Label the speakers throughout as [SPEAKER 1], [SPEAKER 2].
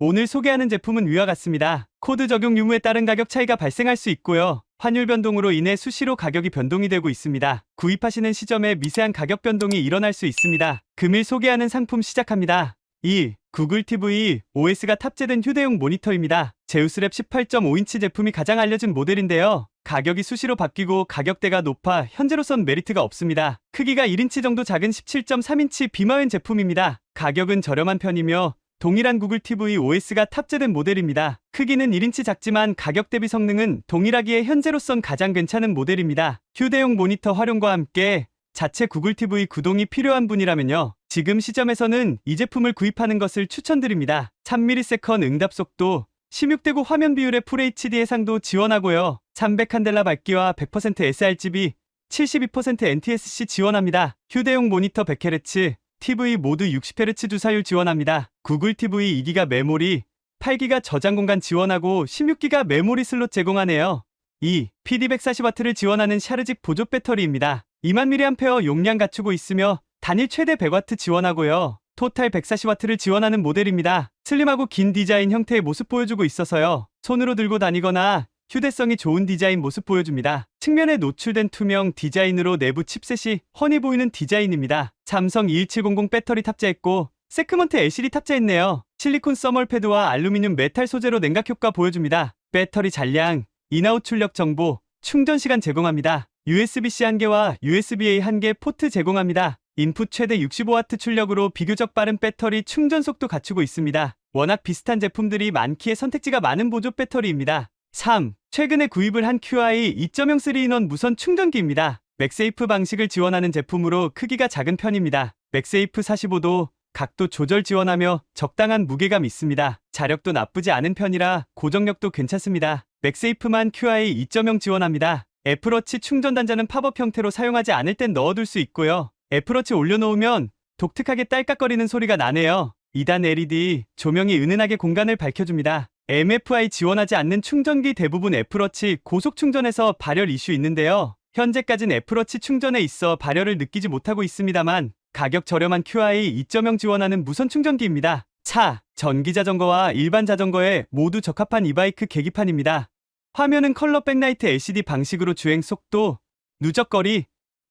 [SPEAKER 1] 오늘 소개하는 제품은 위와 같습니다. 코드 적용 유무에 따른 가격 차이가 발생할 수 있고요. 환율 변동으로 인해 수시로 가격이 변동이 되고 있습니다. 구입하시는 시점에 미세한 가격 변동이 일어날 수 있습니다. 금일 소개하는 상품 시작합니다. 1. 구글 TV OS가 탑재된 휴대용 모니터입니다. 제우스랩 18.5인치 제품이 가장 알려진 모델인데요. 가격이 수시로 바뀌고 가격대가 높아 현재로선 메리트가 없습니다. 크기가 1인치 정도 작은 17.3인치 비마웬 제품입니다. 가격은 저렴한 편이며 동일한 구글 TV OS가 탑재된 모델입니다. 크기는 1인치 작지만 가격 대비 성능은 동일하기에 현재로선 가장 괜찮은 모델입니다. 휴대용 모니터 활용과 함께 자체 구글 TV 구동이 필요한 분이라면요. 지금 시점에서는 이 제품을 구입하는 것을 추천드립니다. 3ms 응답 속도, 16대9 화면 비율의 FHD 해상도 지원하고요. 300칸델라 밝기와 100% sRGB, 72% NTSC 지원합니다. 휴대용 모니터 100Hz, TV 모두 60Hz 주사율 지원합니다. 구글 TV 2기가 메모리, 8기가 저장 공간 지원하고 16기가 메모리 슬롯 제공하네요. 2. PD140W를 지원하는 샤르직 보조 배터리입니다. 2만 mAh 용량 갖추고 있으며 단일 최대 100W 지원하고요. 토탈 140W를 지원하는 모델입니다. 슬림하고 긴 디자인 형태의 모습 보여주고 있어서요. 손으로 들고 다니거나 휴대성이 좋은 디자인 모습 보여줍니다. 측면에 노출된 투명 디자인으로 내부 칩셋이 훤히 보이는 디자인입니다. 삼성 21700 배터리 탑재했고 세크먼트 LCD 탑재했네요. 실리콘 써멀 패드와 알루미늄 메탈 소재로 냉각 효과 보여줍니다. 배터리 잔량, 인아웃 출력 정보, 충전 시간 제공합니다. USB-C 1개와 USB-A 1개 포트 제공합니다. 인풋 최대 65W 출력으로 비교적 빠른 배터리 충전 속도 갖추고 있습니다. 워낙 비슷한 제품들이 많기에 선택지가 많은 보조 배터리입니다. 3. 최근에 구입을 한 QI 2.0 3인원 무선 충전기입니다. 맥세이프 방식을 지원하는 제품으로 크기가 작은 편입니다. 맥세이프 45도 각도 조절 지원하며 적당한 무게감 있습니다. 자력도 나쁘지 않은 편이라 고정력도 괜찮습니다. 맥세이프만 QI 2.0 지원합니다. 애플워치 충전 단자는 팝업 형태로 사용하지 않을 땐 넣어둘 수 있고요. 애플워치 올려놓으면 독특하게 딸깍거리는 소리가 나네요. 2단 LED 조명이 은은하게 공간을 밝혀줍니다. MFI 지원하지 않는 충전기 대부분 애플워치 고속 충전에서 발열 이슈 있는데요. 현재까진 애플워치 충전에 있어 발열을 느끼지 못하고 있습니다만 가격 저렴한 QI 2.0 지원하는 무선 충전기입니다. 차, 전기 자전거와 일반 자전거에 모두 적합한 이바이크 계기판입니다. 화면은 컬러 백라이트 LCD 방식으로 주행 속도, 누적거리,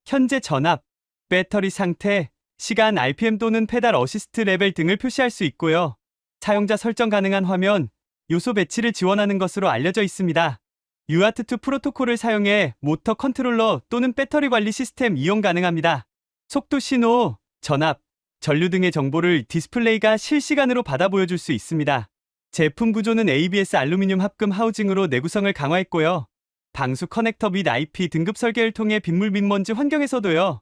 [SPEAKER 1] 현재 전압, 배터리 상태, 시간 RPM 또는 페달 어시스트 레벨 등을 표시할 수 있고요. 사용자 설정 가능한 화면, 요소 배치를 지원하는 것으로 알려져 있습니다. UART2 프로토콜을 사용해 모터 컨트롤러 또는 배터리 관리 시스템 이용 가능합니다. 속도 신호, 전압, 전류 등의 정보를 디스플레이가 실시간으로 받아 보여줄 수 있습니다. 제품 구조는 ABS 알루미늄 합금 하우징으로 내구성을 강화했고요. 방수 커넥터 및 IP 등급 설계를 통해 빗물 빗먼지 환경에서도요.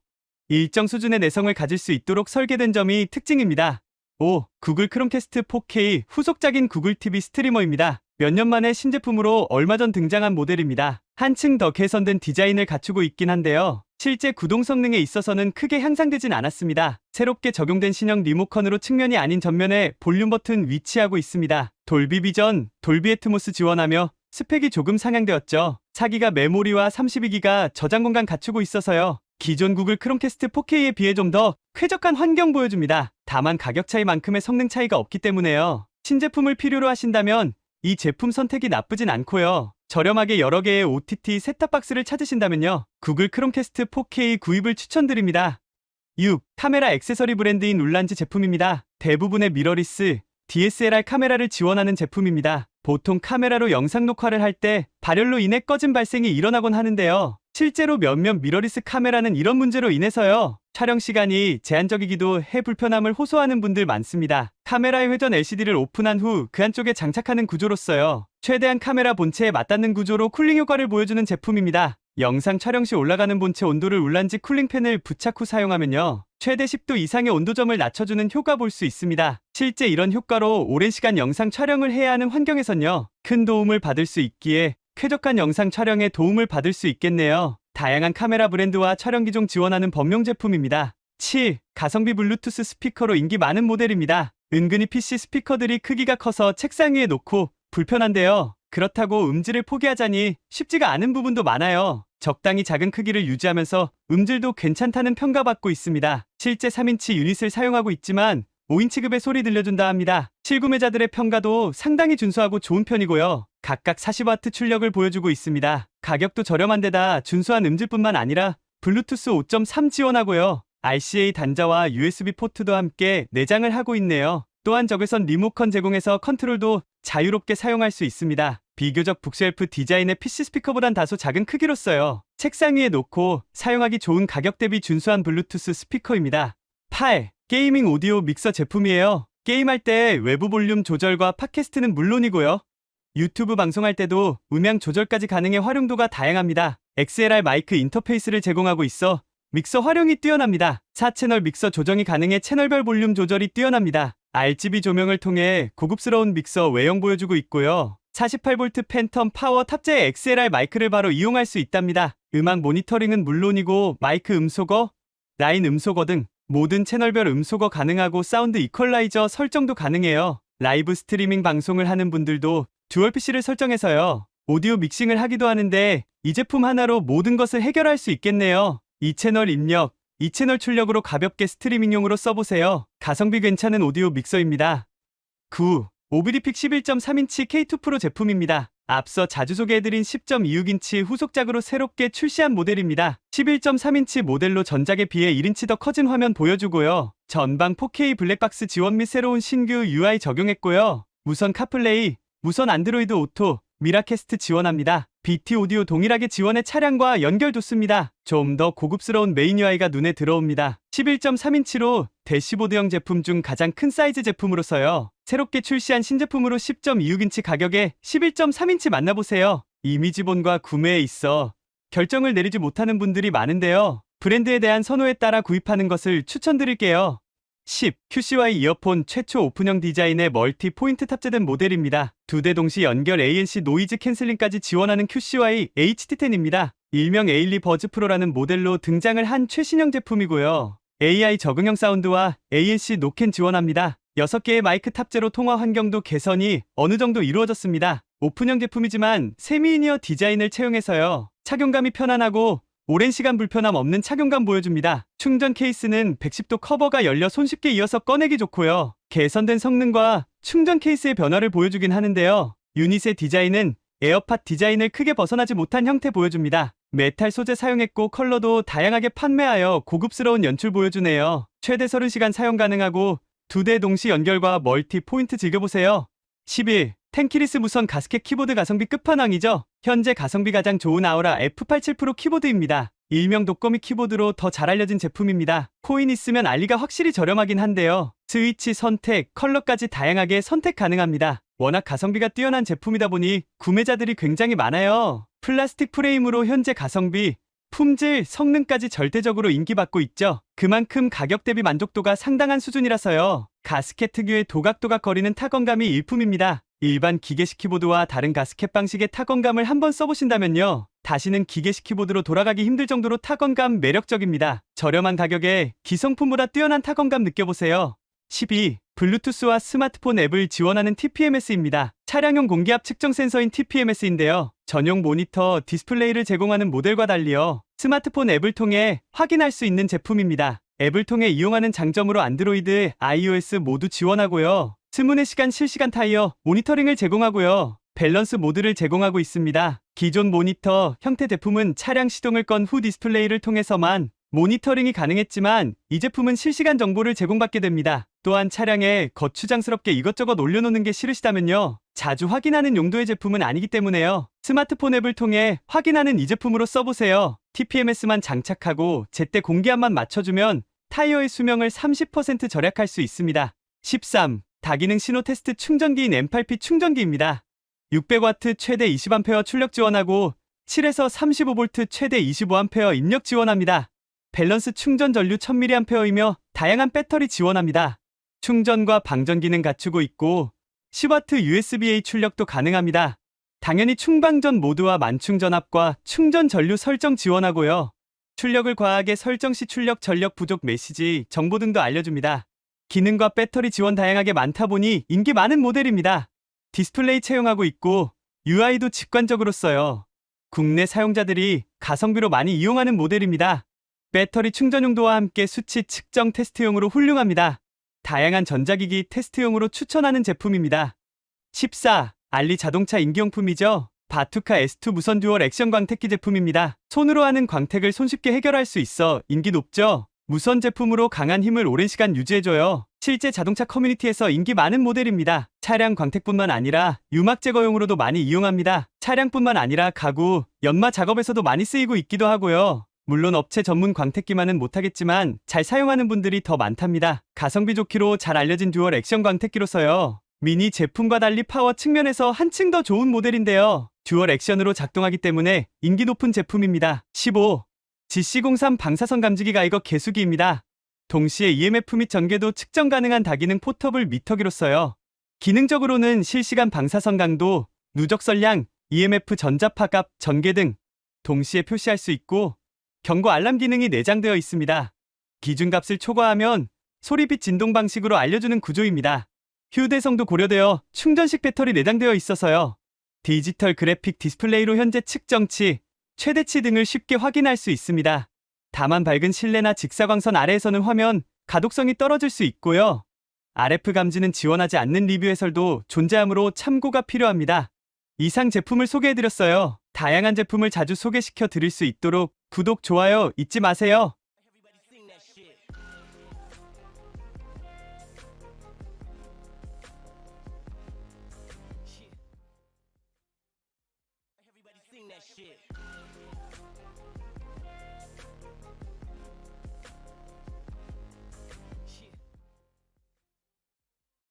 [SPEAKER 1] 일정 수준의 내성을 가질 수 있도록 설계된 점이 특징입니다. 5. 구글 크롬캐스트 4K 후속작인 구글 TV 스트리머입니다. 몇 년 만에 신제품으로 얼마 전 등장한 모델입니다. 한층 더 개선된 디자인을 갖추고 있긴 한데요. 실제 구동 성능에 있어서는 크게 향상되진 않았습니다. 새롭게 적용된 신형 리모컨으로 측면이 아닌 전면에 볼륨 버튼 위치하고 있습니다. 돌비 비전, 돌비 애트모스 지원하며 스펙이 조금 상향되었죠. 4기가 메모리와 32기가 저장 공간 갖추고 있어서요. 기존 구글 크롬캐스트 4K에 비해 좀 더 쾌적한 환경 보여줍니다. 다만 가격 차이만큼의 성능 차이가 없기 때문에요. 신제품을 필요로 하신다면 이 제품 선택이 나쁘진 않고요. 저렴하게 여러 개의 OTT 셋탑박스를 찾으신다면요. 구글 크롬캐스트 4K 구입을 추천드립니다. 6. 카메라 액세서리 브랜드인 울란즈 제품입니다. 대부분의 미러리스, DSLR 카메라를 지원하는 제품입니다. 보통 카메라로 영상 녹화를 할 때 발열로 인해 꺼짐 발생이 일어나곤 하는데요. 실제로 몇몇 미러리스 카메라는 이런 문제로 인해서요. 촬영 시간이 제한적이기도 해 불편함을 호소하는 분들 많습니다. 카메라의 회전 LCD를 오픈한 후 그 안쪽에 장착하는 구조로서요. 최대한 카메라 본체에 맞닿는 구조로 쿨링 효과를 보여주는 제품입니다. 영상 촬영 시 올라가는 본체 온도를 울란지 쿨링팬을 부착 후 사용하면요. 최대 10도 이상의 온도점을 낮춰주는 효과 볼 수 있습니다. 실제 이런 효과로 오랜 시간 영상 촬영을 해야 하는 환경에선요. 큰 도움을 받을 수 있기에 쾌적한 영상 촬영에 도움을 받을 수 있겠네요. 다양한 카메라 브랜드와 촬영 기종 지원하는 범용 제품입니다. 7. 가성비 블루투스 스피커로 인기 많은 모델입니다. 은근히 PC 스피커들이 크기가 커서 책상 위에 놓고 불편한데요. 그렇다고 음질을 포기하자니 쉽지가 않은 부분도 많아요. 적당히 작은 크기를 유지하면서 음질도 괜찮다는 평가받고 있습니다. 실제 3인치 유닛을 사용하고 있지만 5인치급의 소리 들려준다 합니다. 실구매자들의 평가도 상당히 준수하고 좋은 편이고요. 각각 40W 출력을 보여주고 있습니다. 가격도 저렴한 데다 준수한 음질뿐만 아니라 블루투스 5.3 지원하고요. RCA 단자와 USB 포트도 함께 내장을 하고 있네요. 또한 적외선 리모컨 제공해서 컨트롤도 자유롭게 사용할 수 있습니다. 비교적 북쉘프 디자인의 PC 스피커보단 다소 작은 크기로 써요. 책상 위에 놓고 사용하기 좋은 가격 대비 준수한 블루투스 스피커입니다. 8. 게이밍 오디오 믹서 제품이에요. 게임할 때 외부 볼륨 조절과 팟캐스트는 물론이고요. 유튜브 방송할 때도 음향 조절까지 가능해 활용도가 다양합니다. XLR 마이크 인터페이스를 제공하고 있어 믹서 활용이 뛰어납니다. 4채널 믹서 조정이 가능해 채널별 볼륨 조절이 뛰어납니다. RGB 조명을 통해 고급스러운 믹서 외형 보여주고 있고요. 48V 팬텀 파워 탑재 XLR 마이크를 바로 이용할 수 있답니다. 음악 모니터링은 물론이고 마이크 음소거, 라인 음소거 등 모든 채널별 음소거 가능하고 사운드 이퀄라이저 설정도 가능해요. 라이브 스트리밍 방송을 하는 분들도 듀얼 PC를 설정해서요. 오디오 믹싱을 하기도 하는데 이 제품 하나로 모든 것을 해결할 수 있겠네요. 이 채널 입력, 이 채널 출력으로 가볍게 스트리밍용으로 써보세요. 가성비 괜찮은 오디오 믹서입니다. 9. 오비디픽 11.3인치 K2 프로 제품입니다. 앞서 자주 소개해드린 10.26인치 후속작으로 새롭게 출시한 모델입니다. 11.3인치 모델로 전작에 비해 1인치 더 커진 화면 보여주고요. 전방 4K 블랙박스 지원 및 새로운 신규 UI 적용했고요. 무선 카플레이, 무선 안드로이드 오토, 미라캐스트 지원합니다. BT 오디오 동일하게 지원해 차량과 연결됐습니다. 좀 더 고급스러운 메인 UI가 눈에 들어옵니다. 11.3인치로 대시보드형 제품 중 가장 큰 사이즈 제품으로서요. 새롭게 출시한 신제품으로 10.26인치 가격에 11.3인치 만나보세요. 이미지본과 구매에 있어 결정을 내리지 못하는 분들이 많은데요. 브랜드에 대한 선호에 따라 구입하는 것을 추천드릴게요. 10. QCY 이어폰 최초 오픈형 디자인의 멀티 포인트 탑재된 모델입니다. 두 대 동시 연결 ANC 노이즈 캔슬링까지 지원하는 QCY HT10입니다. 일명 에일리 버즈 프로라는 모델로 등장을 한 최신형 제품이고요. AI 적응형 사운드와 ANC 노캔 지원합니다. 6개의 마이크 탑재로 통화 환경도 개선이 어느 정도 이루어졌습니다. 오픈형 제품이지만 세미이니어 디자인을 채용해서요. 착용감이 편안하고 오랜 시간 불편함 없는 착용감 보여줍니다. 충전 케이스는 110도 커버가 열려 손쉽게 이어서 꺼내기 좋고요. 개선된 성능과 충전 케이스의 변화를 보여주긴 하는데요. 유닛의 디자인은 에어팟 디자인을 크게 벗어나지 못한 형태 보여줍니다. 메탈 소재 사용했고 컬러도 다양하게 판매하여 고급스러운 연출 보여주네요. 최대 30시간 사용 가능하고 두 대 동시 연결과 멀티 포인트 즐겨보세요. 11. 텐키리스 무선 가스켓 키보드 가성비 끝판왕이죠. 현재 가성비 가장 좋은 아우라 F87 프로 키보드입니다. 일명 독거미 키보드로 더 잘 알려진 제품입니다. 코인 있으면 알리가 확실히 저렴하긴 한데요. 스위치 선택, 컬러까지 다양하게 선택 가능합니다. 워낙 가성비가 뛰어난 제품이다 보니 구매자들이 굉장히 많아요. 플라스틱 프레임으로 현재 가성비, 품질, 성능까지 절대적으로 인기받고 있죠. 그만큼 가격 대비 만족도가 상당한 수준이라서요. 가스켓 특유의 도각도각 거리는 타건감이 일품입니다. 일반 기계식 키보드와 다른 가스켓 방식의 타건감을 한번 써보신다면요. 다시는 기계식 키보드로 돌아가기 힘들 정도로 타건감 매력적입니다. 저렴한 가격에 기성품보다 뛰어난 타건감 느껴보세요. 12. 블루투스와 스마트폰 앱을 지원하는 TPMS입니다. 차량용 공기압 측정 센서인 TPMS인데요. 전용 모니터, 디스플레이를 제공하는 모델과 달리요. 스마트폰 앱을 통해 확인할 수 있는 제품입니다. 앱을 통해 이용하는 장점으로 안드로이드, iOS 모두 지원하고요. 스문의 시간 실시간 타이어, 모니터링을 제공하고요. 밸런스 모드를 제공하고 있습니다. 기존 모니터 형태 제품은 차량 시동을 건 후 디스플레이를 통해서만 모니터링이 가능했지만 이 제품은 실시간 정보를 제공받게 됩니다. 또한 차량에 거추장스럽게 이것저것 올려놓는 게 싫으시다면요. 자주 확인하는 용도의 제품은 아니기 때문에요. 스마트폰 앱을 통해 확인하는 이 제품으로 써보세요. TPMS만 장착하고 제때 공기압만 맞춰주면 타이어의 수명을 30% 절약할 수 있습니다. 13. 다기능 신호 테스트 충전기인 M8P 충전기입니다. 600W 최대 20A 출력 지원하고 7에서 35V 최대 25A 입력 지원합니다. 밸런스 충전 전류 1000mAh이며 다양한 배터리 지원합니다. 충전과 방전 기능 갖추고 있고 10W USB-A 출력도 가능합니다. 당연히 충방전 모드와 만충 전압과 충전 전류 설정 지원하고요. 출력을 과하게 설정 시 출력 전력 부족 메시지 정보 등도 알려줍니다. 기능과 배터리 지원 다양하게 많다 보니 인기 많은 모델입니다. 디스플레이 채용하고 있고 UI도 직관적으로 써요. 국내 사용자들이 가성비로 많이 이용하는 모델입니다. 배터리 충전 용도와 함께 수치 측정 테스트용으로 훌륭합니다. 다양한 전자기기 테스트용으로 추천하는 제품입니다. 14. 알리 자동차 인기용품이죠. 바투카 S2 무선 듀얼 액션 광택기 제품입니다. 손으로 하는 광택을 손쉽게 해결할 수 있어 인기 높죠. 무선 제품으로 강한 힘을 오랜 시간 유지해줘요. 실제 자동차 커뮤니티에서 인기 많은 모델입니다. 차량 광택뿐만 아니라 유막 제거용으로도 많이 이용합니다. 차량뿐만 아니라 가구, 연마 작업에서도 많이 쓰이고 있기도 하고요. 물론 업체 전문 광택기만은 못하겠지만 잘 사용하는 분들이 더 많답니다. 가성비 좋기로 잘 알려진 듀얼 액션 광택기로서요. 미니 제품과 달리 파워 측면에서 한층 더 좋은 모델인데요. 듀얼 액션으로 작동하기 때문에 인기 높은 제품입니다. 15. GC03 방사선 감지기 가 이거 개수기입니다. 동시에 EMF 및 전개도 측정 가능한 다기능 포터블 미터기로서요. 기능적으로는 실시간 방사선 강도, 누적 선량, EMF 전자파 값, 전개 등 동시에 표시할 수 있고 경고 알람 기능이 내장되어 있습니다. 기준값을 초과하면 소리빛 진동 방식으로 알려주는 구조입니다. 휴대성도 고려되어 충전식 배터리 내장되어 있어서요. 디지털 그래픽 디스플레이로 현재 측정치, 최대치 등을 쉽게 확인할 수 있습니다. 다만 밝은 실내나 직사광선 아래에서는 화면, 가독성이 떨어질 수 있고요. RF 감지는 지원하지 않는 리뷰 해설도 존재하므로 참고가 필요합니다. 이상 제품을 소개해드렸어요. 다양한 제품을 자주 소개시켜 드릴 수 있도록 구독, 좋아요 잊지 마세요.